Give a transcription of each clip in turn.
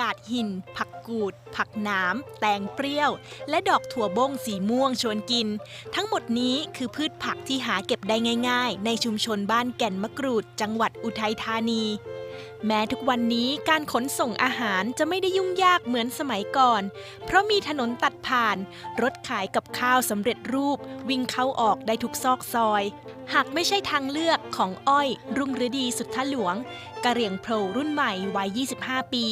กาดหิน ผักกูด ผักหน้ำ แตงเปรี้ยว และดอกถั่วบ้งสีม่วงชวนกิน ทั้งหมดนี้คือพืชผักที่หาเก็บได้ง่าย ๆ ในชุมชนบ้านแก่นมะกรูด จังหวัดอุทัยธานี แม้ทุกวันนี้การขนส่งอาหารจะไม่ได้ยุ่งยากเหมือนสมัยก่อน เพราะมีถนนตัดผ่าน รถขายกับข้าวสำเร็จรูป วิ่งเข้าออกได้ทุกซอกซอย หากไม่ใช่ทางเลือกของอ้อย รุ่งฤดีสุทธหลวงกะเหรี่ยงโผล่รุ่นใหม่วัย 25 ปี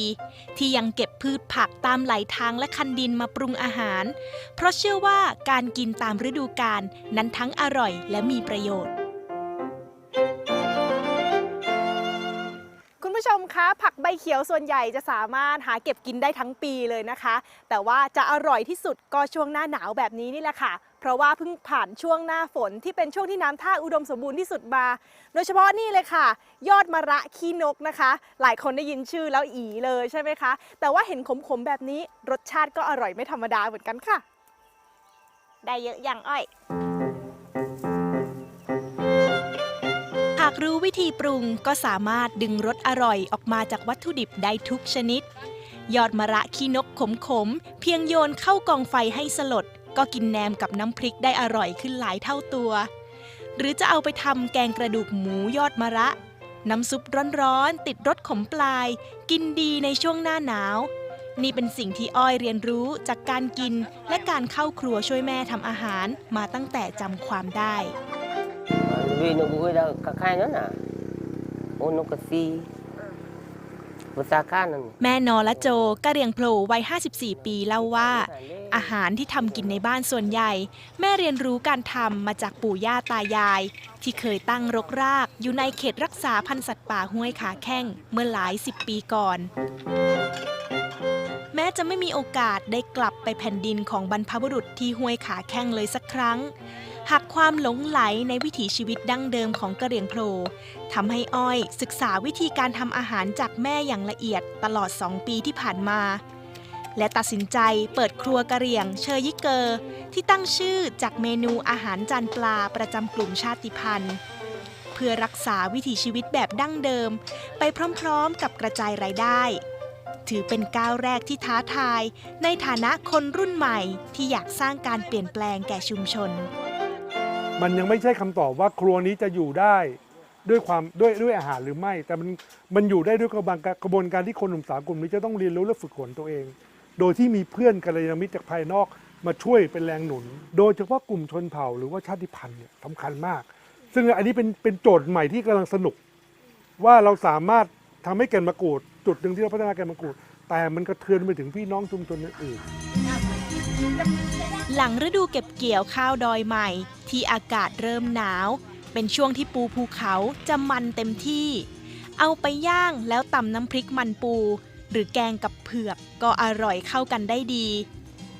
ที่ยังเก็บพืชผักตามไหลทางและคันดินมาปรุงอาหาร เพราะเชื่อว่าการกินตามฤดูกาลนั้นทั้งอร่อยและมีประโยชน์ คุณผู้ชมคะ ผักใบเขียวส่วนใหญ่จะสามารถหาเก็บกินได้ทั้งปีเลยนะคะ แต่ว่าจะอร่อยที่สุดก็ช่วงหน้าหนาวแบบนี้นี่แหละค่ะ เพราะว่าเพิ่งผ่านช่วงหน้าฝนที่เป็นช่วงที่น้ำท่าอุดมสมบูรณ์ที่สุดมา โดยเฉพาะนี่เลยค่ะ ยอดมะระขี้นกนะคะ หลายคนได้ยินชื่อแล้วอีเลยใช่ไหมคะ แต่ว่าเห็นขมๆแบบนี้รสชาติก็อร่อยไม่ธรรมดาเหมือนกันค่ะ ได้เยอะอย่างอ้อยากรู้วิธีปรุงก็สามารถดึงรสอร่อยออกมาจากวัตถุดิบได้ทุกชนิด ยอดมะระขี้นกขมๆ เพียงโยนเข้ากองไฟให้สลด ก็กินแหนมกับน้ำพริกได้อร่อยขึ้นหลายเท่าตัว หรือจะเอาไปทำแกงกระดูกหมูยอดมะระ น้ำซุปร้อนๆ ติดรสขมปลาย กินดีในช่วงหน้าหนาว นี่เป็นสิ่งที่อ้อยเรียนรู้จากการกินและการเข้าครัวช่วยแม่ทำอาหารมาตั้งแต่จำความได้ vì nó bùi đâu cả khai nó nè ô nó có si ภาษาข้านั่นแม่นอและโจกะเรียงโผล่วัย 54 ปีเล่าว่า อาหารที่ทำกินในบ้านส่วนใหญ่ แม่เรียนรู้การทำมาจากปู่ย่าตายาย ที่เคยตั้งรกรากอยู่ในเขตรักษาพันธุ์สัตว์ป่าห้วยขาแข้งเมื่อหลายสิบปีก่อน แม้จะไม่มีโอกาสได้กลับไปแผ่นดินของบรรพบุรุษที่ห้วยขาแข้งเลยสักครั้ง หากความหลงไหลในวิถีชีวิตดั้งเดิมของกระเหรี่ยงโผล่ทำให้อ้อยศึกษาวิธีการทำอาหารจากแม่อย่างละเอียดตลอด2ปีที่ผ่านมา และตัดสินใจเปิดครัวกระเหรี่ยงเชยยิเกอร์ ที่ตั้งชื่อจากเมนูอาหารจานปลาประจำกลุ่มชาติพันธุ์เพื่อรักษาวิถีชีวิตแบบดั้งเดิม ไปพร้อมๆ กับกระจายรายได้ ถือเป็นก้าวแรกที่ท้าทาย ในฐานะคนรุ่นใหม่ที่อยากสร้างการเปลี่ยนแปลงแก่ชุมชน มันยังไม่ใช่คำตอบว่าครัวนี้จะอยู่ได้ด้วยความด้วยด้วยอาหารหรือไม่ แต่มันมันอยู่ได้ด้วยกระบวนการกระบวนการที่คนหนุ่มสาวกลุ่มนี้จะต้องเรียนรู้และฝึกฝนตัวเอง โดยที่มีเพื่อนกัลยาณมิตรจากภายนอกมาช่วยเป็นแรงหนุน โดยเฉพาะกลุ่มชนเผ่าหรือว่าชาติพันธุ์เนี่ยสำคัญมาก ซึ่งอันนี้เป็นเป็นโจทย์ใหม่ที่กำลังสนุก ว่าเราสามารถทำให้แก่นมะกรูด จุดหนึ่งที่เราพัฒนาแก่นมะกรูด แต่มันกระเทือนไปถึงพี่น้องชุมชนอื่นหลังฤดูเก็บเกี่ยวข้าวดอยใหม่ ที่อากาศเริ่มหนาว เป็นช่วงที่ปูภูเขาจะมันเต็มที่ เอาไปย่างแล้วตำน้ำพริกมันปู หรือแกงกับเผือกก็อร่อยเข้ากันได้ดี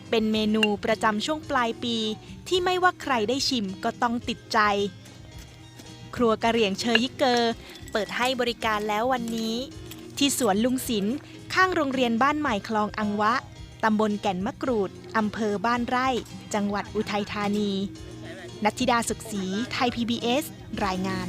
เป็นเมนูประจำช่วงปลายปี ที่ไม่ว่าใครได้ชิมก็ต้องติดใจ ครัวกะเหรี่ยงเชยยิเกอร์เปิดให้บริการแล้ววันนี้ ที่สวนลุงศิลป์ข้างโรงเรียนบ้านใหม่คลองอังวะ ตำบลแก่นมะกรูด อำเภอบ้านไร่ จังหวัดอุทัยธานี นัทธิดาสุขศรีไทย PBS รายงาน